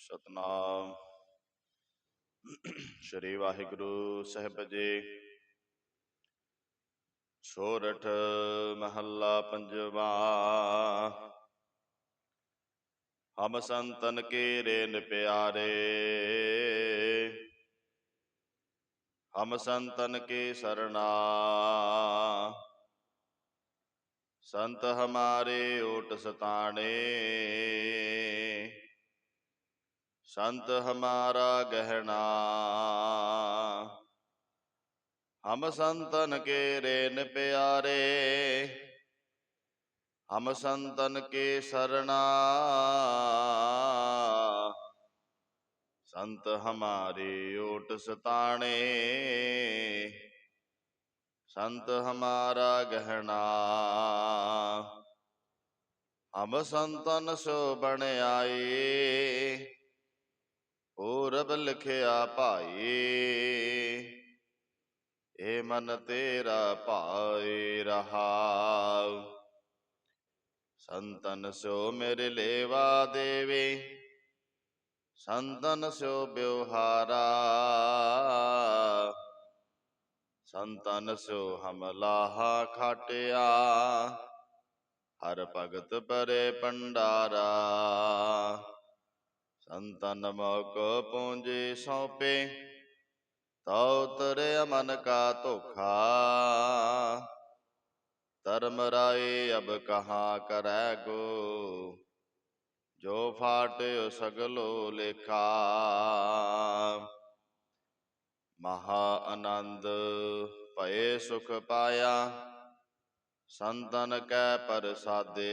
ਸਤਨਾਮ। ਸ਼੍ਰੀ ਵਾਹਿਗੁਰੂ ਸਾਹਿਬ ਜੀ। ਸੋਰਠ ਮਹੱਲਾ ਪੰਜਵਾ। ਹਮ ਸੰਤਨ ਕੇ ਰੇਨ ਪਿਆਰੇ ਹਮ ਸੰਤਨ ਕੇ ਸਰਣਾ। ਸੰਤ ਹਮਾਰੇ ਓਟ ਸਤਾਣੇ। ਸੰਤ ਹਮਾਰਾ ਗਹਿਣਾ। ਹਮ ਸੰਤਨ ਕੇ ਰੇਨ ਪਿਆਰੇ। ਹਮ ਸੰਤਨ ਕੇ ਸਰਣਾ। ਸੰਤ ਹਮਾਰੇ ਓਟ ਸਤਾਣੇ। ਸੰਤ ਹਮਾਰਾ ਗਹਿਣਾ। ਹਮ ਸੰਤਨ ਸੋ ਬਣ ਆਏ ਪੂਰਬ ਲਿਖਿਆ ਭਾਈ ਏ ਮਨ ਤੇਰਾ ਭਾਏ ਰਹਾਉ। ਸੰਤਨ ਸੋ ਮੇਰੇ ਲੇਵਾ ਦੇਵੇ, ਸੰਤਨ ਸੋ ਬਿਵਹਾਰਾ। ਸੰਤਨ ਸੋ ਹਮਲਾਹਾ ਖਾਟਿਆ, ਹਰ ਭਗਤ ਪਰੇ ਪੰਡਾਰਾ ਸੰਤਨ ਮੋਕ ਪੂੰਜੀ ਸੌਪੇ, ਤਉ ਤਰੇ ਮਨ ਕਾ ਧੋਖਾ। ਧਰਮ ਰਾਏ ਅਬ ਕਹਾ ਕਰੈ ਗੋ, ਜੋ ਫਾਟਿਓ ਸਗਲੋ ਲੇਖਾ। ਮਹਾ ਆਨੰਦ ਭਏ ਸੁਖ ਪਾਇਆ, ਸੰਤਨ ਕੈ ਪ੍ਰਸਾਦੇ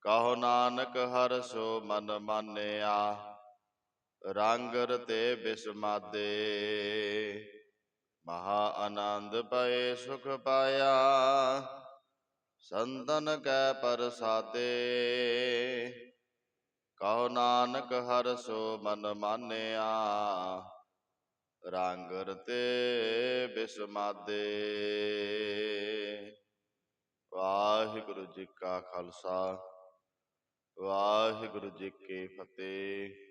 ਕਹੋ ਨਾਨਕ ਹਰ ਸੋ ਮਨ ਮਾਨਿਆ ਰੰਗ ਰਤੇ ਬਿਸਮਾਦੇ। ਮਹਾ ਆਨੰਦ ਪਏ ਸੁਖ ਪਾਇਆ, ਸੰਤਨ ਕੈ ਪ੍ਰਸਾਦੇ। ਕਹੋ ਨਾਨਕ ਹਰ ਸੋ ਮਨ ਮਾਨਿਆ ਰੰਗ ਰਤੇ ਬਿਸਮਾਦੇ। ਵਾਹਿਗੁਰੂ ਜੀ ਕਾ ਖਾਲਸਾ। ਵਾਹਿਗੁਰੂ ਜੀ ਕੀ ਫਤਿਹ।